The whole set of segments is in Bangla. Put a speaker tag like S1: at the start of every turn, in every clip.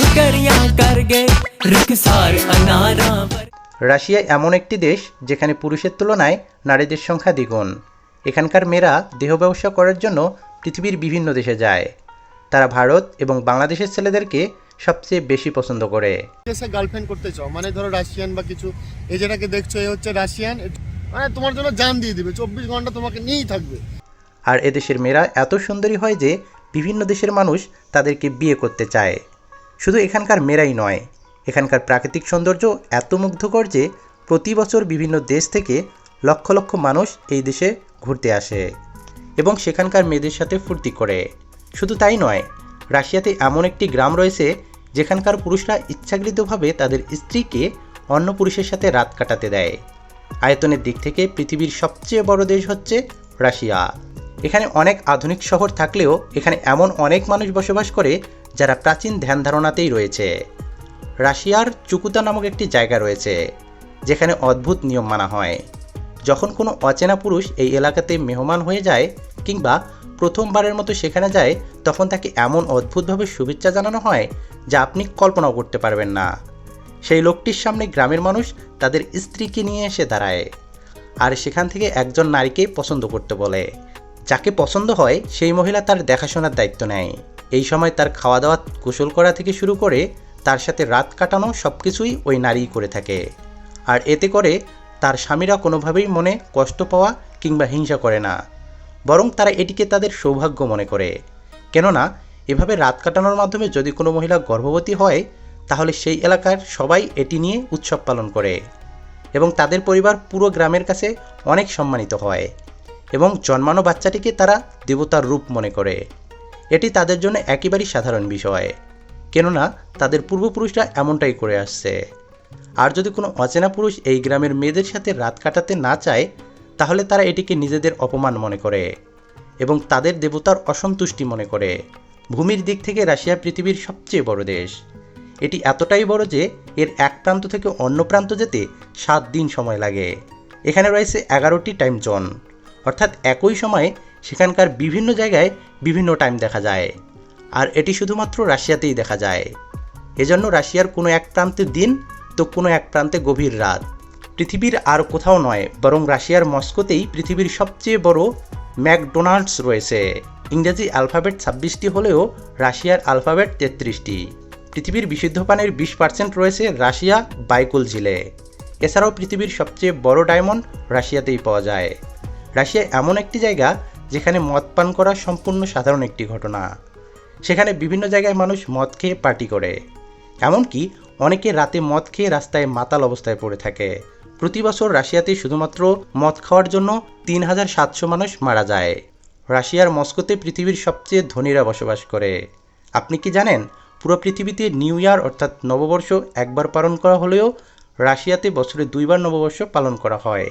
S1: শুকরিয়া
S2: রাশিয়া এমন একটি দেশ যেখানে পুরুষের তুলনায় নারীদের সংখ্যা দ্বিগুণ। এখানকার মেয়েরা দেহ ব্যবসা করার জন্য পৃথিবীর বিভিন্ন দেশে যায়। তারা ভারত এবং বাংলাদেশের ছেলেদেরকে সবচেয়ে বেশি পছন্দ করে।
S3: গার্লফ্রেন্ড করতে চাও মানে ধরো রাশিয়ান বা কিছু এই যেটাকে দেখছ এ হচ্ছে রাশিয়ান মানে তোমার জন্য জান দিয়ে দিবে চব্বিশ ঘণ্টা তোমাকে নিয়েই থাকবে।
S2: আর এদেশের মেয়েরা এত সুন্দরী হয় যে বিভিন্ন দেশের মানুষ তাদেরকে বিয়ে করতে চায়। শুধু এখানকার মেয়েরাই নয়, এখানকার প্রাকৃতিক সৌন্দর্য এত মুগ্ধকর যে প্রতি বছর বিভিন্ন দেশ থেকে লক্ষ লক্ষ মানুষ এই দেশে ঘুরতে আসে এবং সেখানকার মেয়েদের সাথে ফুর্তি করে। শুধু তাই নয়, রাশিয়াতে এমন একটি গ্রাম রয়েছে যেখানকার পুরুষরা ইচ্ছাকৃতভাবে তাদের স্ত্রীকে অন্য পুরুষের সাথে রাত কাটাতে দেয়। আয়তনের দিক থেকে পৃথিবীর সবচেয়ে বড় দেশ হচ্ছে রাশিয়া। এখানে অনেক আধুনিক শহর থাকলেও এখানে এমন অনেক মানুষ বসবাস করে যারা প্রাচীন ধ্যান ধারণাতেই রয়েছে। রাশিয়ার চুকুতা নামক একটি জায়গা রয়েছে, যেখানে অদ্ভুত নিয়ম মানা হয়। যখন কোনো অচেনা পুরুষ এই এলাকাতে মেহমান হয়ে যায় কিংবা প্রথমবারের মতো সেখানে যায়, তখন তাকে এমন অদ্ভুতভাবে শুভেচ্ছা জানানো হয় যা আপনি কল্পনাও করতে পারবেন না। সেই লোকটির সামনে গ্রামের মানুষ তাদের স্ত্রীকে নিয়ে এসে দাঁড়ায়, আর সেখান থেকে একজন নারীকে পছন্দ করতে বলে। যাকে পছন্দ হয়, সেই মহিলা তার দেখাশোনার দায়িত্ব নেয়। এই সময় তার খাওয়া দাওয়া গোসল করা থেকে শুরু করে তার সাথে রাত কাটানো সব কিছুই ওই নারীই করে থাকে। আর এতে করে তার স্বামীরা কোনোভাবেই মনে কষ্ট পাওয়া কিংবা হিংসা করে না। বরং তারা এটিকে তাদের সৌভাগ্য মনে করে। কেননা, এভাবে রাত কাটানোর মাধ্যমে যদি কোনো মহিলা গর্ভবতী হয়, তাহলে সেই এলাকার সবাই এটি নিয়ে উৎসব পালন করে। এবং তাদের পরিবার পুরো গ্রামের কাছে অনেক সম্মানিত হয়। এবং জন্মানো বাচ্চাটিকে তারা দেবতার রূপ মনে করে। এটি তাদের জন্য একেবারেই সাধারণ বিষয়, কেননা তাদের পূর্বপুরুষরা এমনটাই করে আসছে। আর যদি কোনো অচেনা পুরুষ এই গ্রামের মেয়েদের সাথে রাত কাটাতে না চায়, তাহলে তারা এটিকে নিজেদের অপমান মনে করে এবং তাদের দেবতার অসন্তুষ্টি মনে করে। ভূমির দিক থেকে রাশিয়া পৃথিবীর সবচেয়ে বড় দেশ। এটি এতটাই বড় যে এর এক প্রান্ত থেকে অন্য প্রান্ত যেতে সাত দিন সময় লাগে। এখানে রয়েছে এগারোটি টাইম জোন অর্থাৎ একই সময়ে সেখানকার বিভিন্ন জায়গায় বিভিন্ন টাইম দেখা যায়। আর এটি শুধুমাত্র রাশিয়াতেই দেখা যায়। এজন্য রাশিয়ার কোনো এক প্রান্তে দিন তো কোনো এক প্রান্তে গভীর রাত। পৃথিবীর আর কোথাও নয়, বরং রাশিয়ার মস্কোতেই পৃথিবীর সবচেয়ে বড় ম্যাকডোনাল্ডস রয়েছে। ইংরেজি অ্যালফাবেট ছাব্বিশটি হলেও রাশিয়ার অ্যালফাবেট তেত্রিশটি। পৃথিবীর বিশুদ্ধ পানির বিশ পার্সেন্ট রয়েছে রাশিয়া, বাইকুল ঝিলে। এছাড়াও পৃথিবীর সবচেয়ে বড় ডায়মন্ড রাশিয়াতেই পাওয়া যায়। রাশিয়া এমন একটি জায়গা যেখানে মদ পান করা সম্পূর্ণ সাধারণ একটি ঘটনা। সেখানে বিভিন্ন জায়গায় মানুষ মদ খেয়ে পার্টি করে। এমনকি অনেকে রাতে মদ খেয়ে রাস্তায় মাতাল অবস্থায় পড়ে থাকে। প্রতি বছর রাশিয়াতে শুধুমাত্র মদ খাওয়ার জন্য তিন হাজার সাতশো মানুষ মারা যায়। রাশিয়ার মস্কোতে পৃথিবীর সবচেয়ে ধনীরা বসবাস করে। আপনি কি জানেন, পুরো পৃথিবীতে নিউ ইয়ার অর্থাৎ নববর্ষ একবার পালন করা হলেও রাশিয়াতে বছরে দুইবার নববর্ষ পালন করা হয়।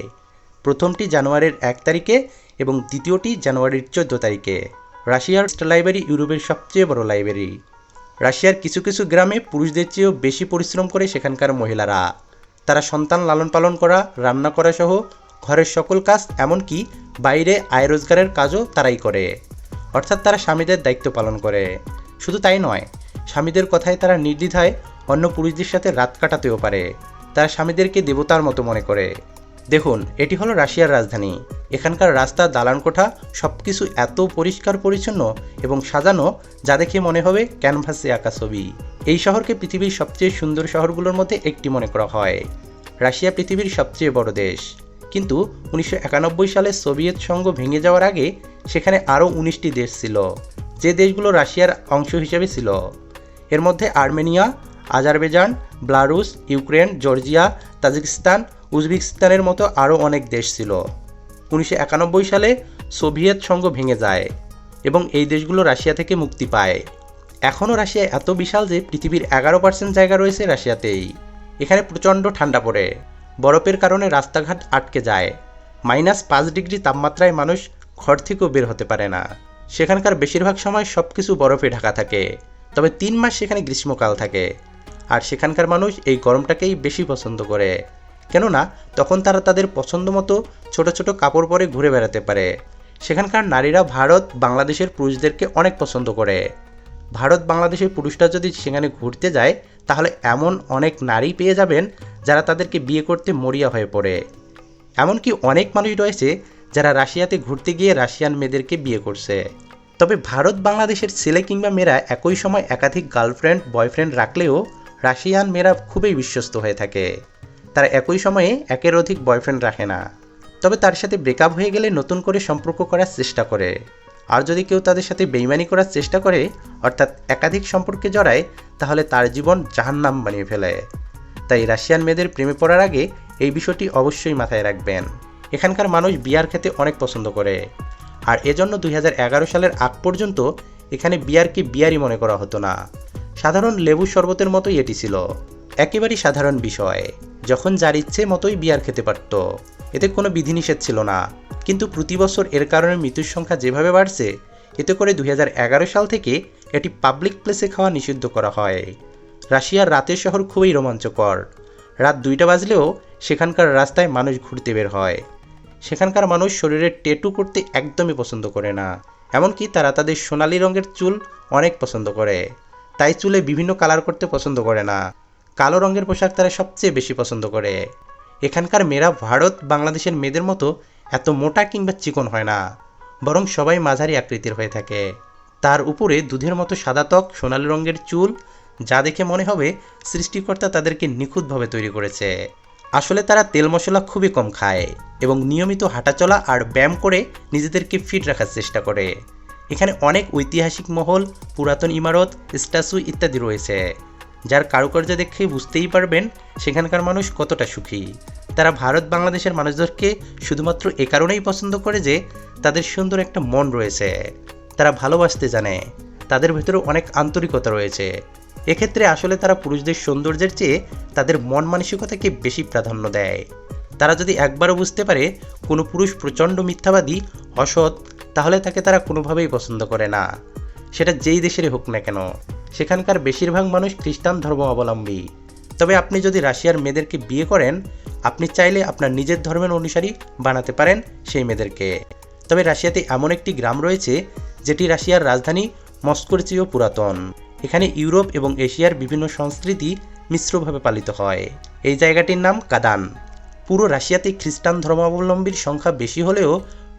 S2: প্রথমটি জানুয়ারির এক তারিখে এবং দ্বিতীয়টি জানুয়ারির চোদ্দ তারিখে। রাশিয়ার লাইব্রেরি ইউরোপের সবচেয়ে বড় লাইব্রেরি রাশিয়ার কিছু কিছু গ্রামে পুরুষদের চেয়েও বেশি পরিশ্রম করে সেখানকার মহিলারা। তারা সন্তান লালন পালন করা, রান্না করা সহ ঘরের সকল কাজ, এমনকি বাইরে আয় রোজগারের কাজও তারাই করে। অর্থাৎ তারা স্বামীদের দায়িত্ব পালন করে। শুধু তাই নয়, স্বামীদের কথায় তারা নির্দ্বিধায় অন্য পুরুষদের সাথে রাত কাটাতেও পারে। তারা স্বামীদেরকে দেবতার মতো মনে করে। দেখুন, এটি হলো রাশিয়ার রাজধানী। এখানকার রাস্তা, দালানকোঠা সব কিছু এত পরিষ্কার পরিচ্ছন্ন এবং সাজানো যা দেখে মনে হবে ক্যানভাসে আঁকা ছবি। এই শহরকে পৃথিবীর সবচেয়ে সুন্দর শহরগুলোর মধ্যে একটি মনে করা হয়। রাশিয়া পৃথিবীর সবচেয়ে বড় দেশ। কিন্তু উনিশশো একানব্বই সালে সোভিয়েত সংঘ ভেঙে যাওয়ার আগে সেখানে আরও উনিশটি দেশ ছিল, যে দেশগুলো রাশিয়ার অংশ হিসেবে ছিল। এর মধ্যে Armenia Azerbaijan Belarus, Ukraine, Georgia, Tajikistan উজবেকিস্তানের মতো আরও অনেক দেশ ছিল। উনিশশো একানব্বই সালে সোভিয়েত সংঘ ভেঙে যায় এবং এই দেশগুলো রাশিয়া থেকে মুক্তি পায়। এখনও রাশিয়া এত বিশাল যে পৃথিবীর এগারো পার্সেন্ট জায়গা রয়েছে রাশিয়াতেই। এখানে প্রচণ্ড ঠান্ডা পড়ে। বরফের কারণে রাস্তাঘাট আটকে যায়। মাইনাস পাঁচ ডিগ্রি তাপমাত্রায় মানুষ ঘর থেকেও বের হতে পারে না। সেখানকার বেশিরভাগ সময় সব কিছু বরফে ঢাকা থাকে। তবে তিন মাস সেখানে গ্রীষ্মকাল থাকে। আর সেখানকার মানুষ এই গরমটাকেই বেশি পছন্দ করে। কেননা তখন তারা তাদের পছন্দ মতো ছোট ছোট কাপড় পরে ঘুরে বেড়াতে পারে। সেখানকার নারীরা ভারত বাংলাদেশের পুরুষদেরকে অনেক পছন্দ করে। ভারত বাংলাদেশের পুরুষরা যদি সেখানে ঘুরতে যায়, তাহলে এমন অনেক নারী পেয়ে যাবেন যারা তাদেরকে বিয়ে করতে মরিয়া হয়ে পড়ে। এমনকি অনেক মানুষ রয়েছে যারা রাশিয়াতে ঘুরতে গিয়ে রাশিয়ান মেয়েদেরকে বিয়ে করছে। তবে ভারত বাংলাদেশের ছেলে কিংবা মেয়েরা একই সময় একাধিক গার্লফ্রেন্ড, বয়ফ্রেন্ড রাখলেও রাশিয়ান মেয়েরা খুবই বিশ্বস্ত হয়ে থাকে। তারা একই সময়ে একের অধিক বয়ফ্রেন্ড রাখে না। তবে তার সাথে ব্রেকআপ হয়ে গেলে নতুন করে সম্পর্ক করার চেষ্টা করে। আর যদি কেউ তাদের সাথে বেইমানি করার চেষ্টা করে, অর্থাৎ একাধিক সম্পর্কে জড়ায়, তাহলে তার জীবন জাহান্নাম বানিয়ে ফেলে। তাই রাশিয়ান মেয়েদের প্রেমে পড়ার আগে এই বিষয়টি অবশ্যই মাথায় রাখবেন। এখানকার মানুষ বিয়ার খেতে অনেক পছন্দ করে। আর এজন্য দুই হাজার এগারো সালের আগ পর্যন্ত এখানে বিয়ারকে বিয়ারই মনে করা হতো না। সাধারণ লেবু শরবতের মতোই এটি ছিল। একেবারেই সাধারণ বিষয়। যখন যার ইচ্ছে মতোই বিয়ার খেতে পারত। এতে কোনো বিধিনিষেধ ছিল না। কিন্তু প্রতি বছর এর কারণে মৃত্যুর সংখ্যা যেভাবে বাড়ছে, এতে করে দুই হাজার এগারো সাল থেকে এটি পাবলিক প্লেসে খাওয়া নিষিদ্ধ করা হয়। রাশিয়ার রাতের শহর খুবই রোমাঞ্চকর। রাত দুইটা বাজলেও সেখানকার রাস্তায় মানুষ ঘুরতে বের হয়। সেখানকার মানুষ শরীরের টেটু করতে একদমই পছন্দ করে না। এমনকি তারা তাদের সোনালি রঙের চুল অনেক পছন্দ করে। তাই চুলে বিভিন্ন কালার করতে পছন্দ করে না। কালো রঙের পোশাক তারা সবচেয়ে বেশি পছন্দ করে। এখানকার মেয়েরা ভারত, বাংলাদেশের মেয়েদের মতো এত মোটা কিংবা চিকন হয় না, বরং সবাই মাঝারি আকৃতির হয়ে থাকে। তার উপরে দুধের মতো সাদা ত্বক, সোনালি রঙের চুল, যা দেখে মনে হবে সৃষ্টিকর্তা তাদেরকে নিখুঁতভাবে তৈরি করেছে। আসলে তারা তেল মশলা খুবই কম খায় এবং নিয়মিত হাঁটাচলা আর ব্যায়াম করে নিজেদেরকে ফিট রাখার চেষ্টা করে। এখানে অনেক ঐতিহাসিক মহল, পুরাতন ইমারত, স্ট্যাচু ইত্যাদি রয়েছে। যার কারুকার্য দেখে বুঝতেই পারবেন সেখানকার মানুষ কতটা সুখী। তারা ভারত বাংলাদেশের মানুষদেরকে শুধুমাত্র এ কারণেই পছন্দ করে যে তাদের সুন্দর একটা মন রয়েছে। তারা ভালোবাসতে জানে। তাদের ভেতরে অনেক আন্তরিকতা রয়েছে। এক্ষেত্রে আসলে তারা পুরুষদের সৌন্দর্যের চেয়ে তাদের মন মানসিকতাকে বেশি প্রাধান্য দেয়। তারা যদি একবারও বুঝতে পারে কোনো পুরুষ প্রচণ্ড মিথ্যাবাদী, অসৎ, তাহলে তাকে তারা কোনোভাবেই পছন্দ করে না। সেটা যেই দেশেরই হোক না কেন, সেখানকার বেশিরভাগ মানুষ খ্রিস্টান ধর্ম অবলম্বী। তবে আপনি যদি রাশিয়ার মেয়েদেরকে বিয়ে করেন, আপনি চাইলে আপনার নিজের ধর্মের অনুসারী বানাতে পারেন সেই মেয়েদেরকে। তবে রাশিয়াতে এমন একটি গ্রাম রয়েছে, যেটি রাশিয়ার রাজধানী মস্কোর চেয়েও পুরাতন। এখানে ইউরোপ এবং এশিয়ার বিভিন্ন সংস্কৃতি মিশ্রভাবে পালিত হয়। এই জায়গাটির নাম কাদান। পুরো রাশিয়াতে খ্রিস্টান ধর্মাবলম্বীর সংখ্যা বেশি হলেও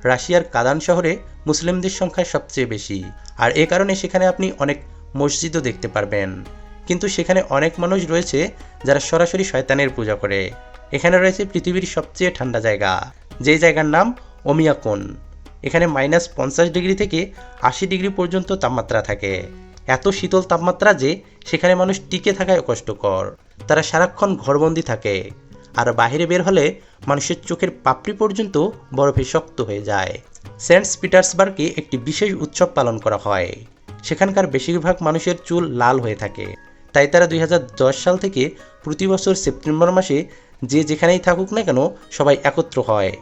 S2: রাশিয়ার কাদান শহরে মুসলিমদের সংখ্যা সবচেয়ে বেশি। আর এ কারণে সেখানে আপনি অনেক মসজিদও দেখতে পারবেন। কিন্তু সেখানে অনেক মানুষ রয়েছে যারা সরাসরি শয়তানের পূজা করে। এখানে রয়েছে পৃথিবীর সবচেয়ে ঠান্ডা জায়গা, যেই জায়গার নাম ওমিয়াকোন। এখানে মাইনাস পঞ্চাশ ডিগ্রি থেকে আশি ডিগ্রি পর্যন্ত তাপমাত্রা থাকে। এত শীতল তাপমাত্রা যে সেখানে মানুষ টিকে থাকায় কষ্টকর। তারা সারাক্ষণ ঘরবন্দি থাকে। আর বাইরে বের হলে মানুষের চোখের পাপড়ি পর্যন্ত বরফে শক্ত হয়ে যায়। সেন্ট পিটার্সবার্গে একটি বিশেষ উৎসব পালন করা হয়। সেখানকার বেশিরভাগ মানুষের চুল লাল হয়ে থাকে। তাই তারা দুই হাজার দশ সাল থেকে প্রতি বছর সেপ্টেম্বর মাসে যে যেখানেই থাকুক না কেন সবাই একত্র হয়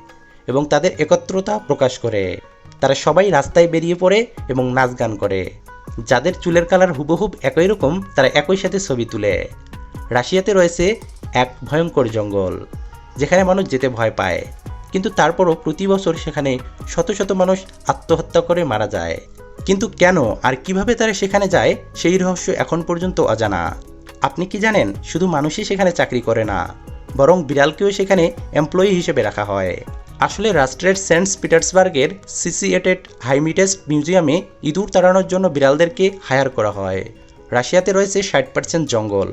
S2: এবং তাদের একত্রতা প্রকাশ করে। তারা সবাই রাস্তায় বেরিয়ে পড়ে এবং নাচ গান করে। যাদের চুলের কালার হুবহুব একই রকম, তারা একই সাথে ছবি তুলে। রাশিয়াতে রয়েছে এক ভয়ঙ্কর জঙ্গল, যেখানে মানুষ যেতে ভয় পায়। কিন্তু তারপরও প্রতি বছর সেখানে শত শত মানুষ আত্মহত্যা করে মারা যায়। কিন্তু কেন আর কীভাবে তারা সেখানে যায়, সেই রহস্য এখন পর্যন্ত অজানা। আপনি কি জানেন, শুধু মানুষই সেখানে চাকরি করে না, বরং বিড়ালকেও সেখানে এমপ্লয়ি হিসেবে রাখা হয়। আসলে রাষ্ট্রের সেন্ট পিটার্সবার্গের সিসিয়েটেড হাইমিটেস্ট মিউজিয়ামে ইঁদুর তাড়ানোর জন্য বিড়ালদেরকে হায়ার করা হয়। রাশিয়াতে রয়েছে ষাট পার্সেন্ট জঙ্গল।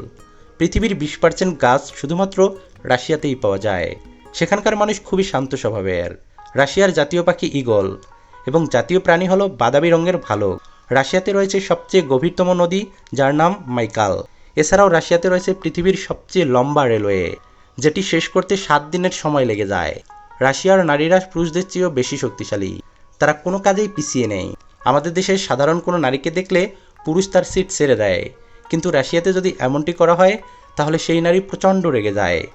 S2: পৃথিবীর বিশ পার্সেন্ট গাছ শুধুমাত্র রাশিয়াতেই পাওয়া যায়। সেখানকার মানুষ খুবই শান্ত স্বভাবের রাশিয়ার জাতীয় পাখি ইগল এবং জাতীয় প্রাণী হলো বাদামি রঙের ভালো রাশিয়াতে রয়েছে সবচেয়ে গভীরতম নদী, যার নাম মাইকাল। এছাড়াও রাশিয়াতে রয়েছে পৃথিবীর সবচেয়ে লম্বা রেলওয়ে, যেটি শেষ করতে সাত দিনের সময় লেগে যায়। রাশিয়ার নারীরা পুরুষদের চেয়েও বেশি শক্তিশালী। তারা কোনো কাজেই পিছিয়ে নেই। আমাদের দেশের সাধারণ কোনো নারীকে দেখলে পুরুষ তার সিট ছেড়ে দেয়। কিন্তু রাশিয়াতে যদি এমনটি করা হয়, তাহলে সেই নারী প্রচণ্ড রেগে যায়।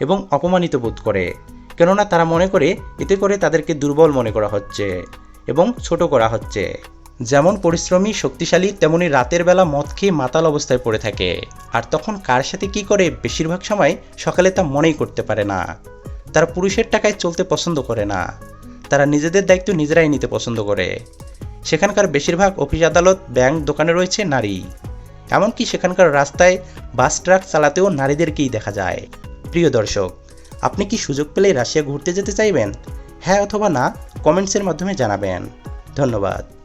S2: এবং অপমানিত বোধ করে, কেননা তারা মনে করে এতে করে তাদেরকে দুর্বল মনে করা হচ্ছে এবং ছোট করা হচ্ছে। যেমন পরিশ্রমী, শক্তিশালী, তেমনি রাতের বেলা মদ খেয়ে মাতাল অবস্থায় পড়ে থাকে। আর তখন কার সাথে কি করে বেশিরভাগ সময় সকালে তা মনেই করতে পারে না। তারা পুরুষের টাকায় চলতে পছন্দ করে না। তারা নিজেদের দায়িত্ব নিজেরাই নিতে পছন্দ করে। সেখানকার বেশিরভাগ অফিস আদালত, ব্যাংক দোকানে রয়েছে নারী। এমনকি সেখানকার রাস্তায় বাস ট্রাক চালাতেও নারীদেরকেই দেখা যায়। প্রিয় দর্শক, আপনি কি সুযোগ পেলে রাশিয়া ঘুরতে যেতে চাইবেন? হ্যাঁ অথবা না, কমেন্টসের মাধ্যমে জানাবেন। ধন্যবাদ।